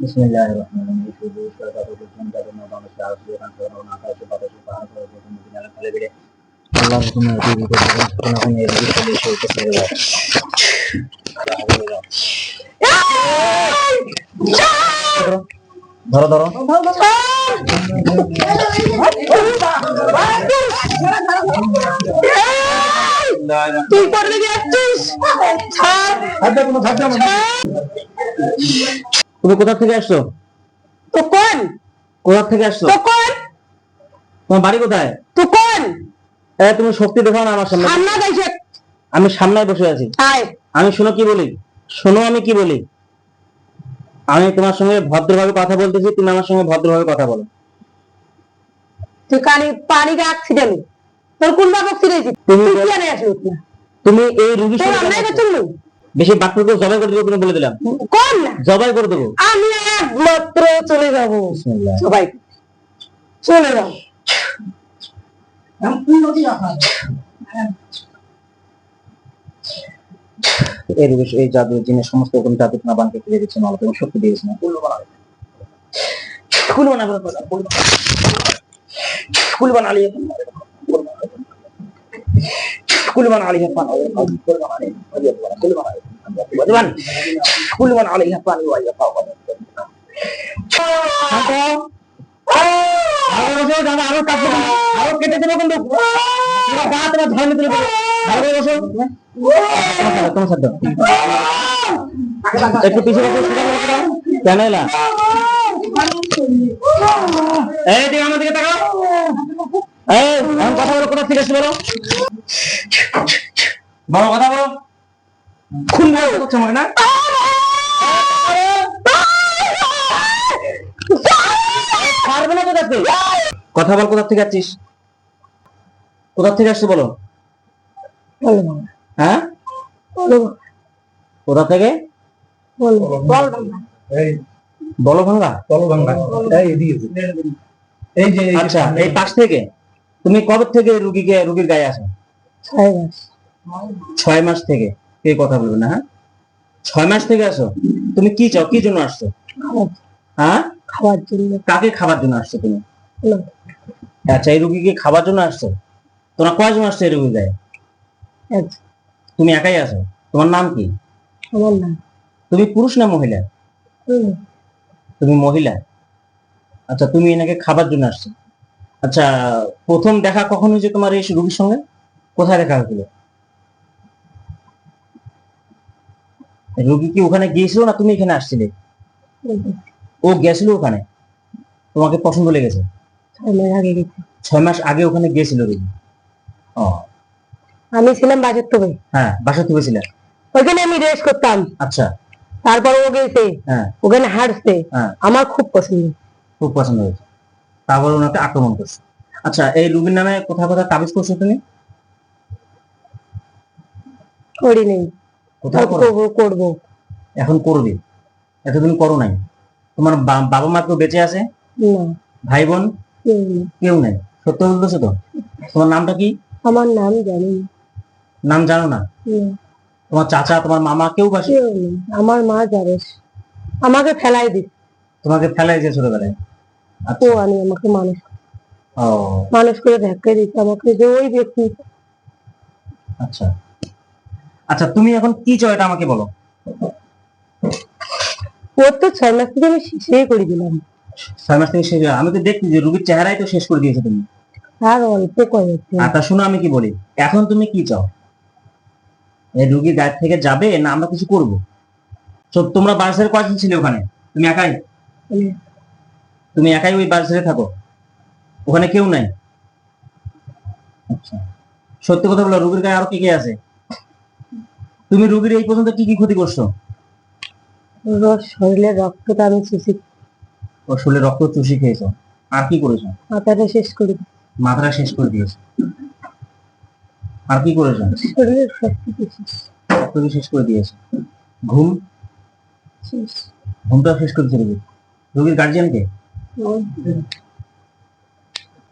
বিসমিল্লাহির রহমানির রহিম শুধু সরকার ধরো ধরো তুই করবে যাচ্ছিস তুমি কোথা থেকে আসছো তো কোন কোথা থেকে আসছো তো কোন তোমার বাড়ি কোথায়? তো কোন এ তুমি শক্তি দেখাও না আমার সামনে। সামনে গাইছে আমি সামনে বসে আছি। আয়। আমি শোনো কি বলি? শোনো আমি কি বলি? আমি তোমার সঙ্গে ভদ্রভাবে কথা বলতেছি তুমি আমার সঙ্গে ভদ্রভাবে কথা বলো। তুই কানি পানি গাছ ছিটালি তোর কোন বাবক ছিটাইছি তুমি তুমি এই তোর সঙ্গে বেশি বাক্য জবাই করে দেবো তুমি বলে দিলাম। কোন? জবাই করে দেবো। আমি একমাত্র চলে যাব। বিসমিল্লাহ। সবাই চলে যাব এই রুগী এই জাদু সমস্ত রকম জাদু না বানকে ফিরে শক্তি দিয়েছে না। বুঝবান কুল বানালি পান ওয়াইয়া পাওয়া আরও বসো দাদা, আরও কাটবো না। আরও কেটে দেবো কিন্তু। তোমার গা তোমার ধর্মে তুলে দেবো আরও বসো তোমার সাথে একটু পিছিয়ে কেন কথা বলো, কোথা থেকে বলো? বলো কথা বলো। খুন বলো করছ আমাকে না? পারবে না কোথা থেকে? কথা বল কোথা থেকে আসছিস? কোথা থেকে আসছো বলো? বলো হ্যাঁ? কোথা থেকে? বলো। বল বাবা। বলো ভাঙ্গা। এই যে আচ্ছা এই পাশ থেকে? তুমি কবে থেকে রুগীকে রুগীর গায়ে আসো ছয় মাস। ছয় মাস থেকে? কে কথা বলবে না হ্যাঁ? ছয় মাস থেকে আসো। তুমি কি চাও? কি জন্য আসছো? হ্যাঁ? খাওয়ার জন্য। কাকে খাবার জন্য আসছো তুমি? আচ্ছা এই রুগীকে খাবার জন্য আসছো? তোমরা কয়জন আসছো এই রুগী গায়ে? তুমি একাই আসো তোমার নাম কি? আমার নাম। তুমি পুরুষ না মহিলা? তুমি মহিলা? আচ্ছা তুমি এনাকে খাবার জন্য আসছো। আচ্ছা প্রথম দেখা কখন হয়েছে তোমার এই রুগীর সঙ্গে? কোথায় দেখা হয়েছিল? রুগী কি ওখানে গিয়েছিল না তুমি এখানে আসছিলে? ও গেছিল ওখানে? তোমাকে পছন্দ লেগেছে? ছয় মাস আগে গেছি। ছয় মাস আগে ওখানে গিয়েছিল রুগী? ও। আমি ছিলাম বাজার তবে হ্যাঁ বাসা তুলেছিলে ওইখানে আমি রেস্ট করতাম। আচ্ছা। তারপর ও গেছে। হ্যাঁ। ওখানে হাঁটছে। হ্যাঁ। আমার খুব পছন্দ। খুব পছন্দ হয়েছে। তারপর ওনাকে আক্রমণ করছে। আচ্ছা এই রুগীর নামে কোথায় কোথায় তাবিজ করছ তুমি? করি নেই। করব এখন করবে। এতদিন করো নাই। তোমার বাবা মা কেউ বেঁচে আছে? ভাই বোন? কেউ নেই। সত্য বলতেছো তো? তোমার নামটা কি? আমার নাম জানি নাম জানো না? তোমার চাচা তোমার মামা কেউ নেই। আমার মা যাবে আমাকে ফেলাই দিস তোমাকে ফেলাই যে ছোটবেলায়? ও আচ্ছা আনি আমাকে মানুষ। মানুষ করে ধাক্কা দিচ্ছে আমাকে। যে ওই ব্যক্তি। আচ্ছা। আচ্ছা তুমি এখন কি চাও এটা আমাকে বলো? ওর তো ছয় মাস থেকে আমি শেষই করে দিলাম। ছয় মাস থেকে শেষ হয়ে- আমি তো দেখছি যে রুগীর চেহারাই তো শেষ করে দিয়েছ তুমি। আর অল্প আর তা শোনো আমি কি বলি? এখন তুমি কি চাও? এই রুগীর গায়ে থেকে যাবে না আমরা কিছু করব? তো তোমরা বাসের কয়জন ছিলে ওখানে? তুমি একাই? তুমি একাই ওই বাসে থাকো? ওখানে কেউ নাই? আচ্ছা। সত্যি কথা বলো রুগীর গায়ে আরও কি কি আছে? তুমি রোগীর এই পর্যন্ত কি কি ক্ষতি করছ? ওর শরীরের রক্তটা আমি চুষি। শরীরে রক্ত চুষি খেয়েছো। আর কি করেছ? মাথাটা শেষ করে মাথাটা শেষ করে দিয়েছ। আর কি করেছ? শরীরের সব কিছু শেষ। করে দিয়েছ। ঘুম। ঘুমটা শেষ করে দিয়েছে রুগীর রুগীর গার্জিয়ানকে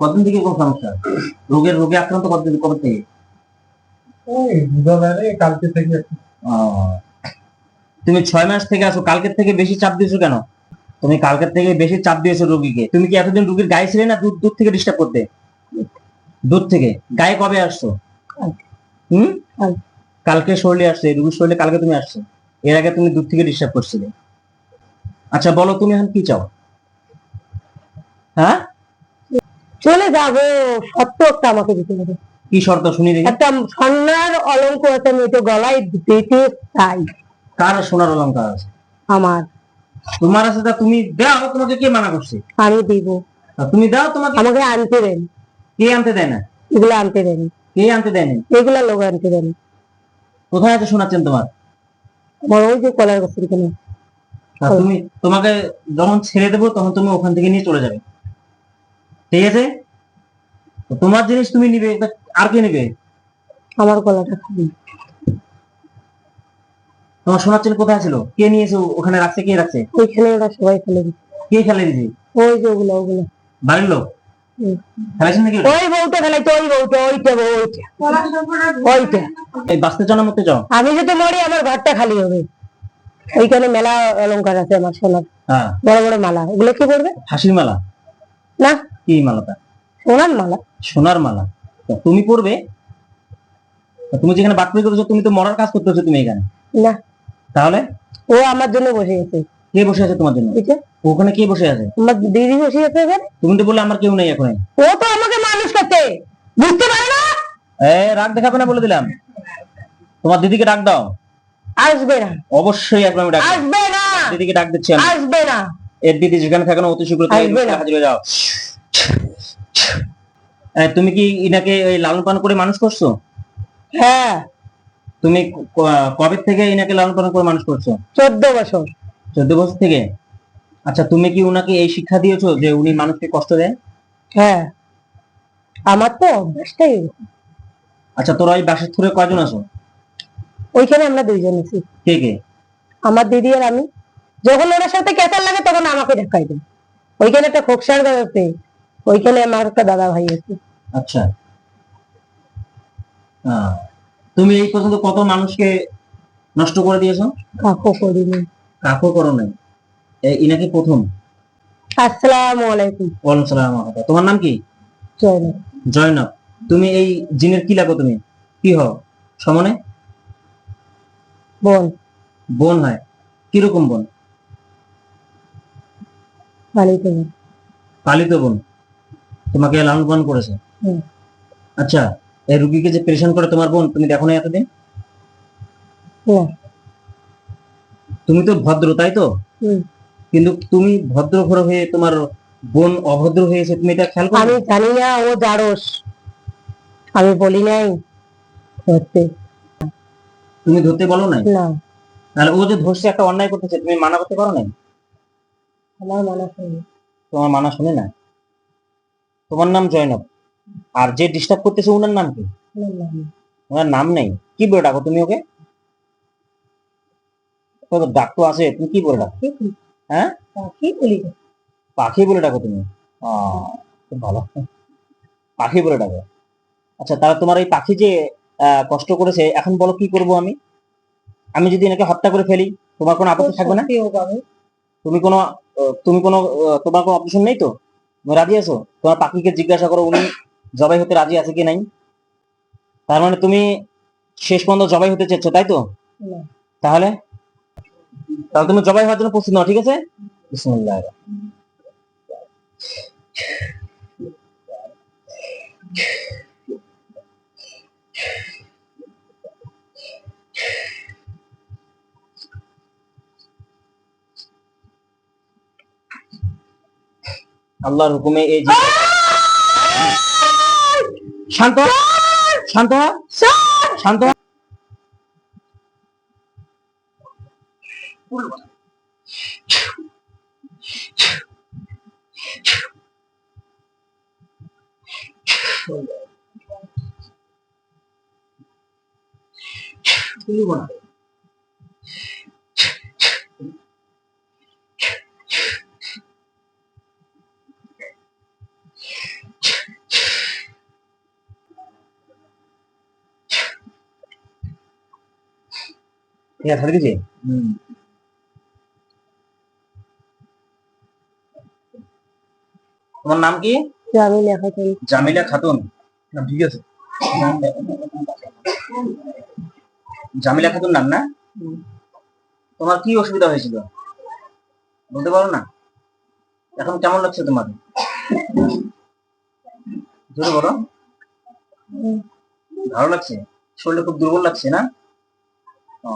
কতদিন থেকে কোন সমস্যা? রোগের রোগে আক্রান্ত কতদিন কবে থেকে? ওই বুধবারে কালকে থেকে তুমি ছয় মাস থেকে আসো কালকের থেকে বেশি চাপ দিয়েছ কেন? তুমি কালকের থেকে বেশি চাপ দিয়েছ রুগীকে। তুমি কি এতদিন রুগীর গায়ে ছিলে না দূর দূর থেকে ডিস্টার্ব করতে? দূর থেকে। গায়ে কবে আসছো। হুম? কালকে। শরীরে আসছে রুগীর শরীরে কালকে তুমি আসছো। এর আগে তুমি দূর থেকে ডিস্টার্ব করছিলে। আচ্ছা বলো তুমি এখন কি চাও? হ্যাঁ? চলে যাব সত্য একটা আমাকে দিতে হবে। কি শর্ত শুনি দেখি। একটা স্বর্ণার অলঙ্ক আছে আমি তো গলায় দিতে চাই। কার সোনার অলঙ্কার আছে? আমার। তোমার আছে তা তুমি দাও তোমাকে কে মানা করছে? আমি দিব। তুমি দাও তোমাকে আমাকে আনতে দেন। কে আনতে দেয় না? এগুলো আনতে দেন। কে আনতে দেয়নি এগুলা লোক আনতে দেন। কোথায় আছে শোনাচ্ছেন তোমার? আমার ওই যে কলার গাছের কেন তুমি তোমাকে যখন ছেড়ে দেবো তখন তুমি ওখান থেকে নিয়ে চলে যাবে। ঠিক আছে? তোমার জিনিস তুমি নিবে আর কে নিবে? আমার গলাটা খালি। তোমার সোনার চেন কোথায় ছিল? কে নিয়েছে ওখানে রাখছে কে রাখছে? ওইখানে ওরা সবাই ফেলে দিচ্ছে। কে ফেলে দিছে ওই যে ওগুলো ওগুলো। বাড়ির লোক? ফেলেছেন নাকি ওই বউটা ফেলাইছে ওই বউটা ওইটা বউ ওইটা। ওইটা। এই বাঁচতে চাও না মরতে চাও? আমি যদি মরি আমার ঘরটা খালি হবে। ওইখানে মেলা অলংকার আছে আমার সোনার। হ্যাঁ। বড় বড় মালা। ওগুলো কি করবে হাসির মালা? না। কি মালাটা? সোনার মালা। সোনার মালা। তুমি পড়বে তুমি যেখানে বাটপাড়ি করতেছো তুমি তো মরার কাজ করতেছো তুমি এখানে। না। তাহলে? ও আমার জন্য বসে আছে। কে বসে আছে তোমার জন্য? ওখানে কে বসে আছে? আমার দিদি বসে আছে এখানে। তুমি তো বললে আমার কেউ নেই এখন। ও তো আমাকে মানুষ করতে। বুঝতে পারে না? এ রাগ দেখাবে না বলে দিলাম। তোমার দিদিকে ডাক দাও। আসবে না। অবশ্যই একবার আমি ডাক আসবে না। দিদিকে ডাক দিচ্ছি আমি। আসবে না। এর দিদি যেখানে থাকে না অতি শীঘ্র। হাজির হয়ে যাও। তুমি কি ইনাকে ওই লালন পালন করে মানুষ করছ? হ্যাঁ। তুমি কবে থেকে ইনাকে লালন পালন করে মানুষ করছ? চোদ্দ বছর। চোদ্দ বছর থেকে? আচ্ছা তুমি কি উনাকে এই শিক্ষা দিয়েছ যে উনি মানুষকে কষ্ট দেয়? হ্যাঁ। আমার তো অভ্যাসটাই আচ্ছা তোরা ওই বাসের থুরে কয়জন আছো? ওইখানে আমরা দুইজন আছি। কে কে? আমার দিদি আর আমি। যখন ওনার সাথে কেতার লাগে তখন আমাকে দেখাই দেয়। ওইখানে একটা খোকসার আছে ওইখানে আমার একটা দাদা ভাই আছে। আচ্ছা। তুমি এই পর্যন্ত কত মানুষকে নষ্ট করে দিয়েছ? কাকু করিনি। কাকু করো নাই ইনাকে প্রথম? আসসালামু আলাইকুম। ওয়ালাইকুম সালাম তোমার নাম কি? জয়নাব। জয়নব। তুমি এই জিনের কি লাগো তুমি? কি হও? সমনে? বোন। বোন হয়। কীরকম বোন? পালিত বোন। পালিত বোন। তোমাকে লালন পালন করেছে। আচ্ছা এই রুগীকে যে প্রেশন করে তোমার বোন তুমি দেখো না এতদিন তুমি তো ভদ্র তাই তো? কিন্তু তুমি ভদ্র ঘর হয়ে তোমার বোন অভদ্র হয়েছে তুমি এটা খেয়াল করো? আমি জানি না ও জারস। আমি বলি নাই। ধরতে। তুমি ধরতে বলো নাই? না। তাহলে ও যে ধরছে একটা অন্যায় করতেছে তুমি মানা করতে পারো নাই? আমার মনে হয় তোমার মানা শুনে না? তোমার নাম জয়নব। আর যে ডিস্টার্ব করতেছে ওনার নাম কি? ওনার নাম নেই। কি বলে ডাকো তুমি ওকে? ও তো ডাকতো আছে তুমি কি বলে ডাকো? হ্যাঁ? কি বলি। পাখি বলে ডাকো তুমি। খুব ভালো। পাখি বলে ডাকো। আচ্ছা তাহলে তোমার এই পাখি যে আহ, কষ্ট করেছে এখন বলো কি করব আমি? আমি যদি এনাকে হত্যা করে ফেলি তোমার কোনো আপত্তি থাকবে না? তুমি কোনো তুমি কোনো তোমার কোনো অপশন নেই তো? রাজি আছো। তোমার পাখিকে জিজ্ঞাসা করো উনি জবাই হতে রাজি আছে কি নাই? তার মানে তুমি শেষ পর্যন্ত জবাই হতে চেয়েছো তাই তো তাহলে? তাহলে তুমি জবাই হওয়ার জন্য প্রস্তুত নাও ঠিক আছে? বিসমিল্লাহ আল্লাহর হুকুমে এই যে শান্ত শান্ত হ, শান্ত ঠিক আছে তোমার নাম কি? লেখা করি জামিলা খাতুন? না, ঠিক আছে। জামিলা খাতুন নাম না? তোমার কি অসুবিধা হয়েছিল? বলতে পারো না? এখন কেমন লাগছে তোমার? জোরে বলো। ভালো লাগছে? শরীরটা খুব দুর্বল লাগছে না? ও,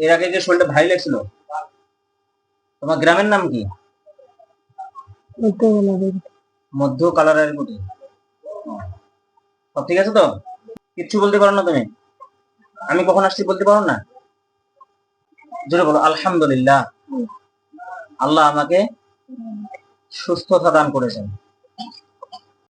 এর আগে যে শরীরটা ভারী লাগছিল, তোমার গ্রামের নাম কি। মধ্য কালারের কোটে সব ঠিক আছে তো? কিচ্ছু বলতে পারো না তুমি? আমি কখন আসছি বলতে পারো না? জোরে বলো, আলহামদুলিল্লাহ। আল্লাহ আমাকে সুস্থতা দান করেছেন।